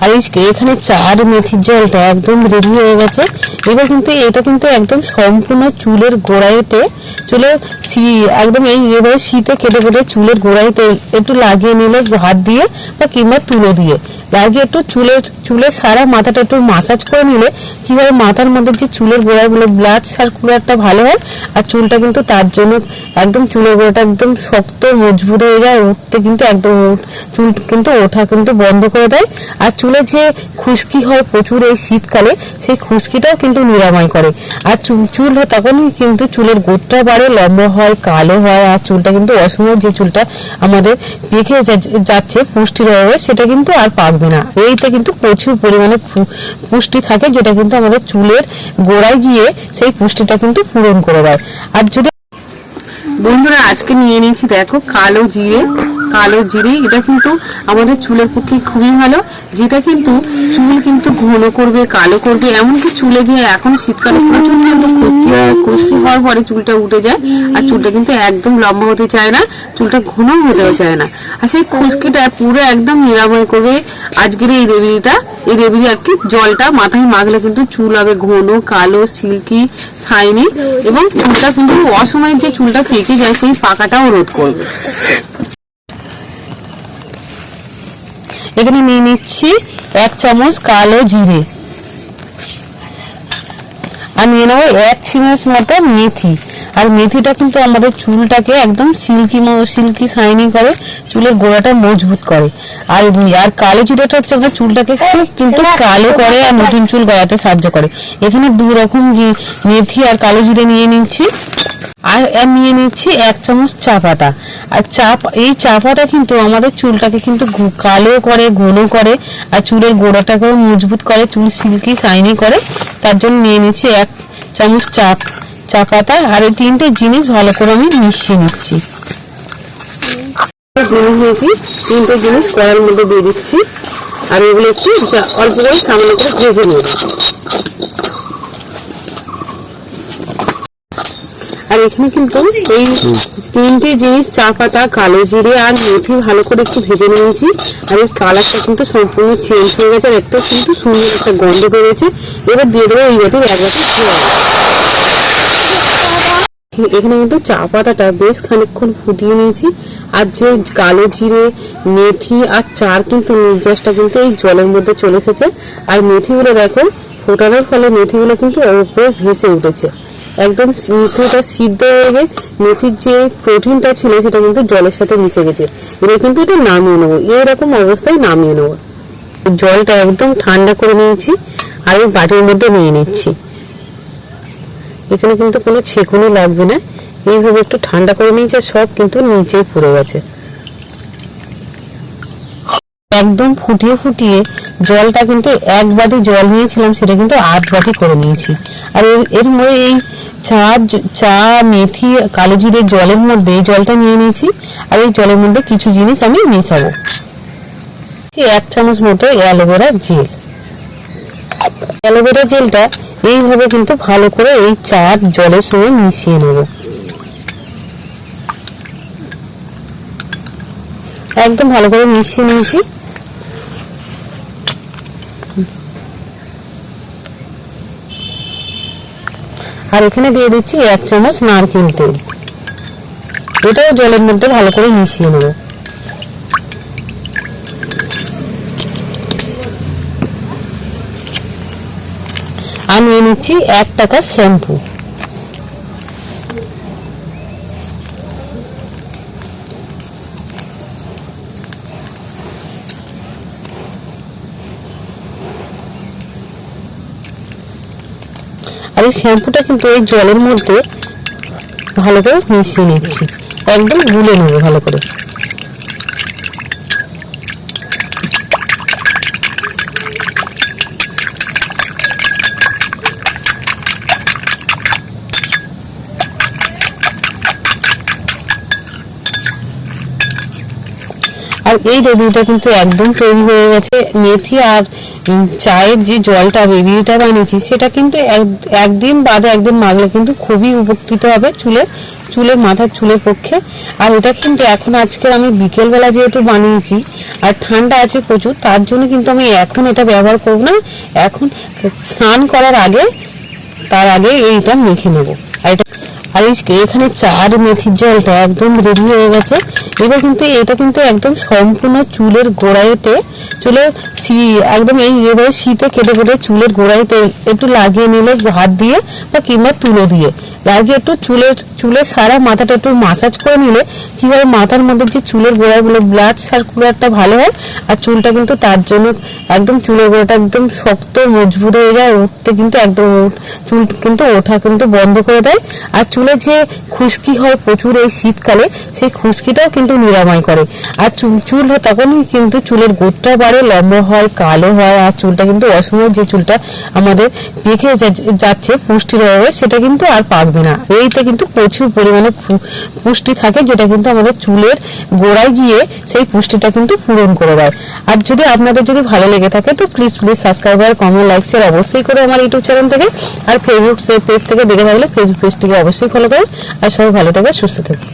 আর এখানে চার মেথির জলটা একদম রেডি হয়ে গেছে। এবার কিন্তু এটা কিন্তু একদম সম্পূর্ণ চুলের গোড়াইতে, চুলের শি- একদম এই এবারে শীতে কেটে কেটে চুলের গোড়াইতে একটু লাগিয়ে নিলে হাত দিয়ে বা কিংবা তুলো দিয়ে। লাগিয়ে একটু চুলের চুলের সারা মাথাটা একটু মাসাজ করে নিলে কি হয়, মাথার মধ্যে যে চুলের গোড়াগুলো ব্লাড সার্কুলারটা ভালো হয়, আর চুলটা কিন্তু তার জন্য একদম চুলের গোড়াটা একদম শক্ত, মজবুত হয়ে যায়, উঠতে কিন্তু একদম চুল কিন্তু ওঠা কিন্তু বন্ধ করে দেয়। আর চুলে যে খুশকি হয় প্রচুর এই শীতকালে, সেই খুশকিটাও কিন্তু নিরাময় করে। আর চুল চুল তখনই কিন্তু চুলের গোদটা বাড়ে, লম্বা হয়, কালো হয়, আর চুলটা কিন্তু অসময় যে চুলটা আমাদের যা- যাচ্ছে পুষ্টির অভাবে সেটা কিন্তু আর পাকবে না। এইতে কিন্তু প্রচুর পরিমাণে পুষ্টি থাকে, যেটা কিন্তু আমাদের চুলের গোড়ায় গিয়ে সেই পুষ্টিটা কিন্তু পূরণ করে দেয়। আর যদি বন্ধুরা, আজকে নিয়ে নিয়েছি, দেখো, কালো জিরে। কালো জিরে এটা কিন্তু আমাদের চুলের পক্ষে খুবই ভালো যেটা কিন্তু চুল কিন্তু ঘন করবে কালো করবে এমনকি চুলে যে এখন শীতকালে প্রচুর কিন্তু খুশকি হয় খুশকি হওয়ার পরে চুলটা উঠে যায় আর চুলটা কিন্তু একদম লম্বা হতে চায় না চুলটা ঘন হতেও চায় না। আর সেই খুশকিটা পুরো একদম নিরাময় করবে আজকের এই রেমেডিটা। এই রেমেডি আর কি জলটা মাথায় মাখলে কিন্তু চুল হবে ঘন কালো সিল্কি শাইনি এবং চুলটা কিন্তু অসময়ে যে চুলটা পেকে যায় সেই পাকাটাও রোধ করবে। এখানে নিয়ে নিচ্ছি এক চামচ কালো জিরে। আর নিয়ে নেব এক চামচ মতো মেথি। আর মেথিটা কিন্তু আমাদের চুলটাকে একদম সিল্কি সিল্কি শাইনি করে, চুলের গোড়াটা মজবুত করে। আর আর কালো জিরেটা হচ্ছে আমাদের চুলটাকে খুব কিন্তু কালো করে আর নতুন চুল গড়াতে সাহায্য করে। এখানে দু রকম মেথি আর কালো জিরে নিয়ে নিচ্ছি। আর নিয়ে নিচ্ছি এক চামচ চা পাতা। আর চা এই চা পাতা কিন্তু আমাদের চুলটাকে কিন্তু কালো করে, ঘন করে, আর চুলের গোড়াটাকেও মজবুত করে, চুল সিল্কি শাইনি করে। তার জন্য নিয়ে নিচ্ছি এক চামচ চা চা পাতা। আর এই তিনটে জিনিস ভালো করে আমি মিশিয়ে নিচ্ছি। জিনিস নিয়েছি, তিনটে জিনিস কড়াইয়ের মধ্যে দিয়ে দিচ্ছি। আর এগুলো একটু অল্প করে সামান্য করে ভেজে নেব। আর এখানে কিন্তু এই তিনটে জিনিস চা পাতা, কালো জিরে আর মেথি ভালো করে একটু ভেজে নিয়েছি। আর এই কালারটা কিন্তু সম্পূর্ণ চেঞ্জ হয়ে গেছে আর একটা কিন্তু সুন্দর একটা গন্ধ বেরোয়েছে এবার দিয়ে দেবো এই বাটির। এখানে কিন্তু চা পাতাটা বেশ খানিকক্ষণ ফুটিয়ে নিয়েছি। আর যে কালো জিরে, মেথি আর চার কিন্তু নির্যাসটা কিন্তু এই জলের মধ্যে চলে এসেছে। আর মেথিগুলো দেখো, ফোটানোর ফলে মেথিগুলো কিন্তু ওপরে ভেসে উঠেছে। একদম মেথিটা সিদ্ধ হয়ে গিয়ে মেথির যে প্রোটিনটা ছিল সেটা কিন্তু জলের সাথে মিশে গেছে। এবার কিন্তু এটা নামিয়ে নেব। এরকম অবস্থায় নামিয়ে নেব। জলটা একদম ঠান্ডা করে নিয়েছি আর এই বাটির মধ্যে নিয়ে নিচ্ছি। এখানে কিন্তু কোনো ছেঁকুনি লাগবে না। এইভাবে একটু ঠান্ডা করে নিয়েছে সব কিন্তু নিচেই পড়ে গেছে। একদম ফুটিয়ে ফুটিয়ে জলটা কিন্তু এক বাটি জল নিয়েছিলাম, সেটা কিন্তু আধ বাটি করে নিয়েছি। আর এর- মধ্যে এই চা চা, মেথি, কালো জিরের জলের মধ্যে এই জলটা নিয়ে নিয়েছি, আর এই জলের মধ্যে কিছু জিনিস আমি মেশাবো। এক চামচ মতো অ্যালোভেরা জেল। অ্যালোভেরা জেলটা এইভাবে কিন্তু ভালো করে এই চার জলের সঙ্গে মিশিয়ে নেব। একদম ভালো করে মিশিয়ে নিয়েছি। আর এখানে দিয়ে দিচ্ছি এক চামচ নারকেল তেল। এটাও জলের মধ্যে ভালো করে মিশিয়ে নেব। আর নিয়ে নিচ্ছি এক টাকা শ্যাম্পু। এই শ্যাম্পুটা কিন্তু এই জলের মধ্যে ভালো করে মিশিয়ে নিচ্ছি। একদম গুলে নেব ভালো করে। আর এই রেডিটা কিন্তু একদম তৈরি হয়ে গেছে। মেথি আর চায়ের যে জলটা রেডিটা বানিয়েছি, সেটা কিন্তু এক- একদিন বাদে একদিন মাগলে কিন্তু খুবই উপকৃত হবে চুলে চুলের মাথার চুলের পক্ষে। আর এটা কিন্তু এখন আজকে আমি বিকেলবেলা যেহেতু বানিয়েছি, আর ঠান্ডা আছে প্রচুর, তার জন্য কিন্তু আমি এখন এটা ব্যবহার করব না। এখন স্নান করার আগে, তার আগে এইটা মেখে নেব। আর এটা আর এখানে চা আর মেথির জলটা একদম রেডি হয়ে গেছে। এবার কিন্তু এটা কিন্তু একদম সম্পূর্ণ চুলের গোড়াইতে চুলের শি- একদম এই এবারে শীতে কেটে কেটে চুলের গোড়াইতে একটু লাগিয়ে নিলে হাত দিয়ে বা কিংবা তুলো দিয়ে। লাগিয়ে একটু চুলের চুলের সারা মাথাটা একটু মাসাজ করে নিলে কি হয়, মাথার মধ্যে যে চুলের গোড়াগুলো ব্লাড সার্কুলারটা ভালো হয় আর চুলটা কিন্তু তার জন্য একদম চুলের গোড়াটা একদম শক্ত, মজবুত হয়ে যায়, উঠতে কিন্তু একদম চুল কিন্তু ওঠা কিন্তু বন্ধ করে দেয়। আর চুলে যে খুশকি হয় প্রচুর এই শীতকালে, সেই খুশকিটাও কিন্তু নিরাময় করে। আর চুল- তখনই কিন্তু চুলের গোটটা বাড়ে, লম্বা হয়, কালো হয়, আর চুলটা কিন্তু অসময় যে চুলটা আমাদের যা- যাচ্ছে, পুষ্টির অভাবে, সেটা কিন্তু আর পাকবে না। এইতে কিন্তু প্রচুর পরিমাণে পুষ্টি থাকে, যেটা কিন্তু আমাদের চুলের গোড়ায় গিয়ে সেই পুষ্টিটা কিন্তু পূরণ করে দেয়। আর যদি আপনাদের যদি ভালো লেগে থাকে, তো প্লিজ প্লিজ সাবস্ক্রাইব আর কমেন্ট লাইক শেয়ার অবশ্যই করে আমার ইউটিউব চ্যানেল থেকে। আর ফেসবুক পেজ থেকে দেখে থাকলে ফেসবুক পেজটিকে অবশ্যই ফলো করুন আর সবাই ভালো থাকে সুস্থ থাকুন